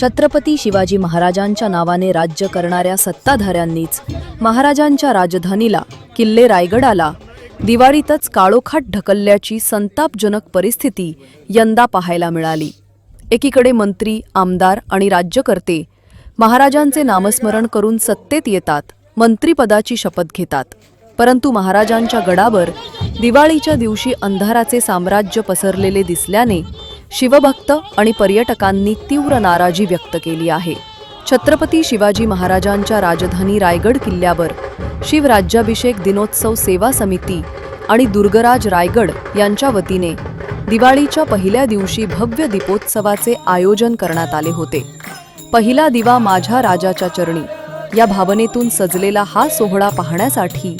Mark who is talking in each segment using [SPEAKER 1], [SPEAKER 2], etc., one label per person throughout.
[SPEAKER 1] छत्रपती शिवाजी महाराजांच्या नावाने राज्य करणाऱ्या सत्ताधाऱ्यांनीच महाराजांच्या राजधानीला किल्ले रायगडाला दिवाळीतच काळोखात ढकलल्याची संतापजनक परिस्थिती यंदा पाहायला मिळाली. एकीकडे मंत्री आमदार आणि राज्यकर्ते महाराजांचे नामस्मरण करून सत्तेत येतात मंत्रिपदाची शपथ घेतात. परंतु महाराजांच्या गडावर दिवाळीच्या दिवशी अंधाराचे साम्राज्य पसरलेले दिसल्याने शिवभक्त आणि पर्यटकांनी तीव्र नाराजी व्यक्त केली आहे. छत्रपती शिवाजी महाराजांच्या राजधानी रायगड किल्ल्यावर शिवराज्याभिषेक दिनोत्सव सेवा समिती आणि दुर्गराज रायगड यांच्या वतीने दिवाळीच्या पहिल्या दिवशी भव्य दीपोत्सवाचे आयोजन करण्यात आले होते. पहिला दिवा माझ्या राजाच्या चरणी या भावनेतून सजलेला हा सोहळा पाहण्यासाठी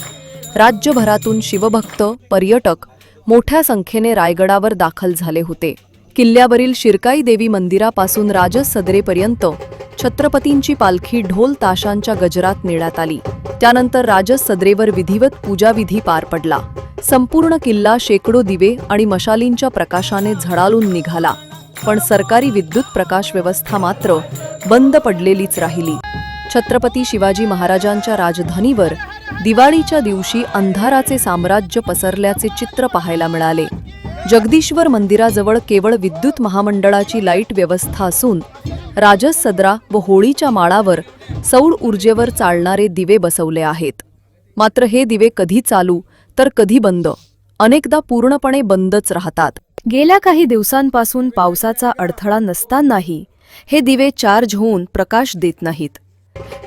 [SPEAKER 1] राज्यभरातून शिवभक्त पर्यटक मोठ्या संख्येने रायगडावर दाखल झाले होते. किल्ल्यावरील शिरकाई देवी मंदिरापासून राजस सदरेपर्यंत छत्रपतींची पालखी ढोल ताशांच्या गजरात नेण्यात आली. त्यानंतर राजस सदरेवर विधिवत पूजाविधी पार पडला. संपूर्ण किल्ला शेकडो दिवे आणि मशालींच्या प्रकाशाने झळाळून निघाला. पण सरकारी विद्युत प्रकाश व्यवस्था मात्र बंद पडलेलीच राहिली. छत्रपती शिवाजी महाराजांच्या राजधानीवर दिवाळीच्या दिवशी अंधाराचे साम्राज्य पसरल्याचे चित्र पाहायला मिळाले. जगदीश्वर मंदिराजवळ केवळ विद्युत महामंडळाची लाइट व्यवस्था असून राजस सदरा व होळीच्या माळावर सौर ऊर्जेवर चालणारे दिवे बसवले आहेत. मात्र हे दिवे कधी चालू तर कधी बंद अनेकदा पूर्णपणे बंदच राहतात. गेल्या काही दिवसांपासून पावसाचा अडथळा नसतानाही हे दिवे चार्ज होऊन प्रकाश देत नाहीत.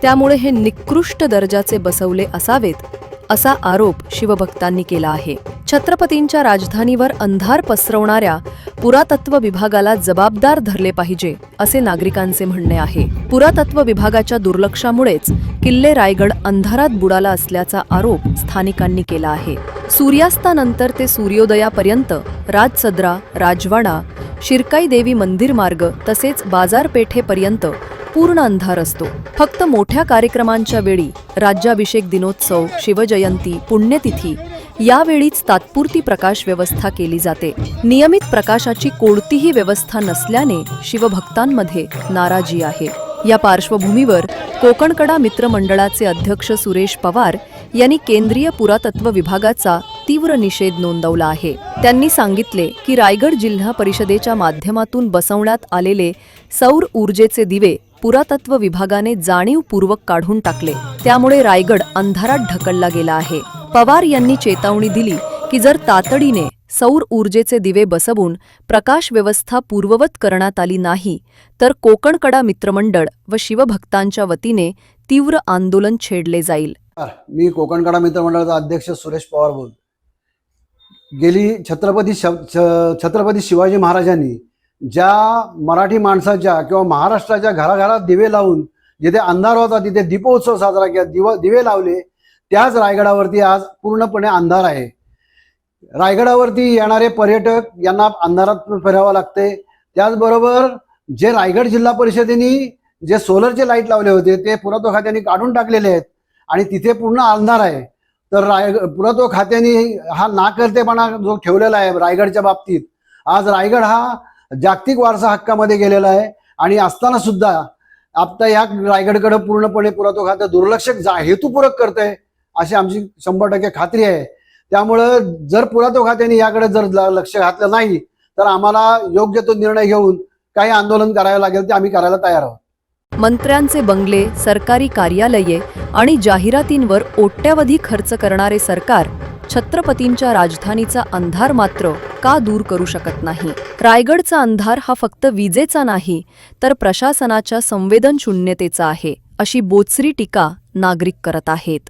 [SPEAKER 1] त्यामुळे हे निकृष्ट दर्जाचे बसवले असावेत असा आरोप शिवभक्तांनी केला आहे. छत्रपतींच्या राजधानीवर अंधार पसरवणाऱ्या पुरातत्व विभागाला जबाबदार धरले पाहिजे असे नागरिकांचे म्हणणे आहे. पुरातत्व विभागाच्या दुर्लक्षामुळेच किल्ले रायगड अंधारात बुडाला असल्याचा आरोप स्थानिकांनी केला आहे. सूर्यास्तानंतर ते सूर्योदयापर्यंत राजसदरा राजवाडा शिरकाई देवी मंदिर मार्ग तसेच बाजारपेठेपर्यंत पूर्ण अंधार असतो. फक्त मोठ्या कार्यक्रमांच्या वेळी राज्याभिषेक दिनोत्सव शिवजयंती पुण्यतिथी यावेळीच तात्पुरती प्रकाश व्यवस्था केली जाते. नियमित प्रकाशाची कोणतीही व्यवस्था नसल्याने शिवभक्तांमध्ये नाराजी आहे. या पार्श्वभूमीवर कोकणकडा मित्रमंडळाचे अध्यक्ष सुरेश पवार यांनी केंद्रीय पुरातत्व विभागाचा तीव्र निषेध नोंदवला आहे. त्यांनी सांगितले की रायगड जिल्हा परिषदेच्या माध्यमातून बसवण्यात आलेले सौर ऊर्जेचे दिवे पुरातत्व विभागाने जाणीवपूर्वक काढून टाकले. त्यामुळे रायगड अंधारात ढकलला गेला आहे. पवार यांनी चेतावणी दिली की जर तातडीने सौर ऊर्जेचे दिवे बसवून प्रकाश व्यवस्था पूर्ववत करण्यात आली नाही तर कोकणकडा मित्रमंडळ व शिवभक्तांच्या वतीने तीव्र आंदोलन छेडले जाईल.
[SPEAKER 2] मी कोकणकडा मित्रमंडळाचा अध्यक्ष सुरेश पवार बोलतो. गेली छत्रपती छ- छत्रपती शिवाजी महाराजांनी ज्या मराठी माणसाच्या किंवा महाराष्ट्राच्या घराघरात दिवे लावून जिथे अंधार होता तिथे दीपोत्सव साजरा केला दिव दिवे लावले त्याच रायगडावरती आज पूर्णपणे अंधार आहे. रायगडावरती येणारे पर्यटक यांना अंधारात फिरावं लागते. त्याचबरोबर जे रायगड जिल्हा परिषदेने जे सोलरचे लाइट लावले होते ते पुरातो खात्याने काढून टाकलेले आहेत आणि तिथे पूर्ण अंधार आहे. तर राय पुरातत्व खात्याने हा नाकर्तेपणा जो ठेवलेला आहे रायगडच्या बाबतीत आज रायगड हा जागतिक वारसा हक्कामध्ये गेलेला आहे आणि असताना सुद्धा आता या रायगडकडे पूर्णपणे पुरातत्व खातं दुर्लक्ष जा हेतुपूरक करतंय अशी आमची शंभर टक्के खात्री आहे. त्यामुळं जर पुरातत्व खात्याने याकडे जर ल- लक्ष घातलं नाही तर आम्हाला योग्य तो निर्णय घेऊन काही आंदोलन करावं लागेल ते आम्ही करायला तयार आहोत.
[SPEAKER 1] मंत्र्यांचे बंगले सरकारी कार्यालये आणि जाहिरातींवर ओट्यावधी खर्च करणारे सरकार छत्रपतींच्या राजधानीचा अंधार मात्र का दूर करू शकत नाही? रायगडचा अंधार हा फक्त विजेचा नाही तर प्रशासनाच्या संवेदनशून्यतेचा आहे अशी बोचरी टीका नागरिक करत आहेत.